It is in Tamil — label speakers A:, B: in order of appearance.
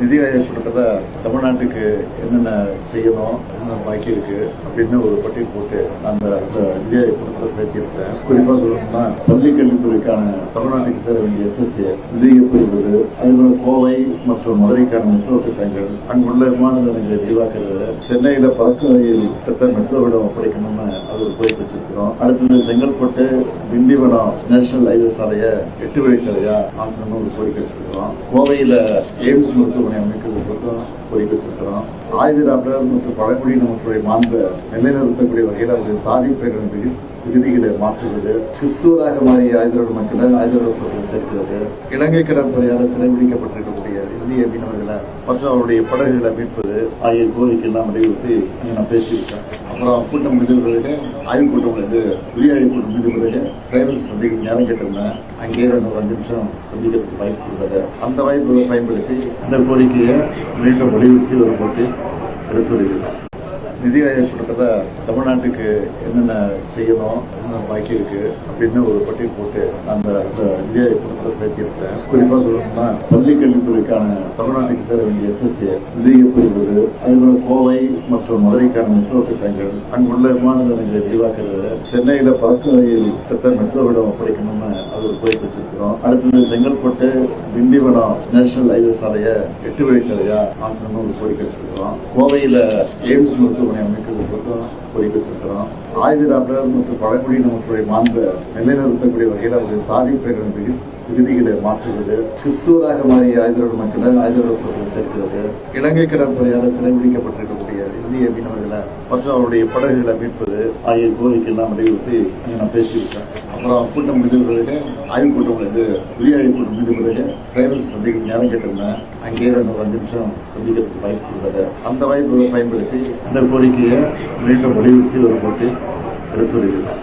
A: நிதி ஆயோக் கூட்டத்தில் தமிழ்நாட்டுக்கு என்னென்ன செய்யணும் என்ன பாக்கி இருக்கு அப்படின்னு ஒரு பட்டியல் போட்டு அந்த அந்த நிதி ஆயோக் கூட்டத்தில் பேசியிருக்கேன். குறிப்பாக சொல்லணும்னா பள்ளி கல்வித்துறைக்கான தமிழ்நாட்டுக்கு சேர வேண்டிய எஸ்எஸ்ஏ நிதி பெறுவது அதேபோல கோவை மற்றும் மதுரைக்கான மெட்ரோ திட்டங்கள் அங்குள்ள விமான நிலையங்களை விரிவாக்குறது சென்னையில பறக்கும் ரயில் மெட்ரோ மெட்ரோவிடம் ஒப்படைக்கணும்னு அது ஒரு கோரிக்கை வச்சிருக்கிறோம். அடுத்தது செங்கல்பட்டு திண்டிவனம் நேஷனல் ஹைவே சாலையை எட்டு வழி சாலையா ஆக்கணும்னு ஒரு கோரிக்கை வச்சிருக்கிறோம். கோவையில எய்ம்ஸ் மருத்துவமனை அமைக்கிறது பற்றும் கோரிக்கை வச்சிருக்கிறோம் ஆயுத மற்றும் பழங்குடியின மக்களுடைய மாண்பை நிலைநிறுத்தக்கூடிய வகையில் அவருடைய சாதி பேரணிகளில் விதிகளை மாற்றுவது கிறிஸ்துவராக மாறிய ஆயுதரோடு மக்களை ஆயுதரோடு சேர்க்கிறது. இலங்கை கடற்படையால் சிறைபிடிக்கப்பட்டிருக்கக்கூடிய இந்திய மீனவர்களை மற்றும் அவருடைய படகுகளை மீட்பது ஆகிய கோரிக்கையெல்லாம் வலியுறுத்தி நான் பேசியிருக்கேன் அப்புறம் கூட்டம் முடிந்த பிறகு ஆய்வு கூட்டம் வந்து புதிய ஆய்வு கூட்டம் முடிந்த பிறகு டிரைவர்ஸ் சந்திக்க நேரம் கேட்டிருந்தேன் அங்கேயே ரெண்டு ஒரு அஞ்சு நிமிஷம் சந்திக்கிறதுக்கு வாய்ப்பு இருந்தது அந்த வாய்ப்பை பயன்படுத்தி இந்த கோரிக்கையை மீண்டும் வலியுறுத்தி ஒரு போட்டு எடுத்துரைக்கிறேன் நிதி ஆயோக் கூட்டத்தில் தமிழ்நாட்டுக்கு என்னென்ன செய்யணும் என்ன பாக்கி இருக்கு அப்படின்னு ஒரு பட்டியல் போட்டு அந்த அந்த நிதி ஆயோக் கூட்டத்தில் பேசியிருக்கேன் குறிப்பாக சொல்லணும்னா பள்ளி கல்வித்துறைக்கான தமிழ்நாட்டுக்கு சேர வேண்டிய எஸ்எஸ்ஏ நிதி புரிவது அதேபோல கோவை மற்றும் மதுரைக்கான மெட்ரோ திட்டங்கள் அங்குள்ள விமான நிலையங்களை விரிவாக்குறது சென்னையில பறக்கும் ரயில் மெட்ரோ மெட்ரோவிடம் ஒப்படைக்கணும்னு அது ஒரு கோரிக்கை வச்சிருக்கிறோம். அடுத்தது செங்கல்பட்டு திண்டிவனம் நேஷனல் ஹைவே சாலையை எட்டு வழிச்சாலையா ஆக்கணும்னு ஒரு கோரிக்கை வச்சிருக்கிறோம். கோவையில எய்ம்ஸ் மருத்துவமனை அமைக்கிறது பக்கம் கோரிக்கை வச்சிருக்கிறோம் ஆயுத மற்றும் பழங்குடியின மக்களுடைய மாண்பை நிலைநிறுத்தக்கூடிய வகையில் அவருடைய சாதி பேரணிகளில் விகுதிகளை மாற்றுவது கிறிஸ்துவராக மாறிய ஆயுதரோடு மக்களை ஆயுதரோடு சேர்க்கிறது. இலங்கை கடற்படையால் சிறைபிடிக்கப்பட்டிருக்கக்கூடிய இந்திய மீனவர்களை மற்றும் அவருடைய படகுகளை மீட்பது ஆகிய கோரிக்கை எல்லாம் வலியுறுத்தி நான் பேசியிருக்கேன். அப்புறம் கூட்டம் முடிந்த பிறகு ஆய்வு கூட்டம் முடிந்து புதிய ஆய்வு கூட்டம் முடிந்த பிறகு டிரைவர்ஸ் சந்திக்க நேரம் கேட்டிருந்தேன். அங்கேயே ரெண்டு ஒரு அஞ்சு நிமிஷம் சந்திக்கிறதுக்கு வாய்ப்பு உள்ளது. அந்த வாய்ப்புகளை பயன்படுத்தி இந்த கோரிக்கையை மீண்டும் வலியுறுத்தி ஒரு போட்டு எடுத்துரைக்கிறேன்.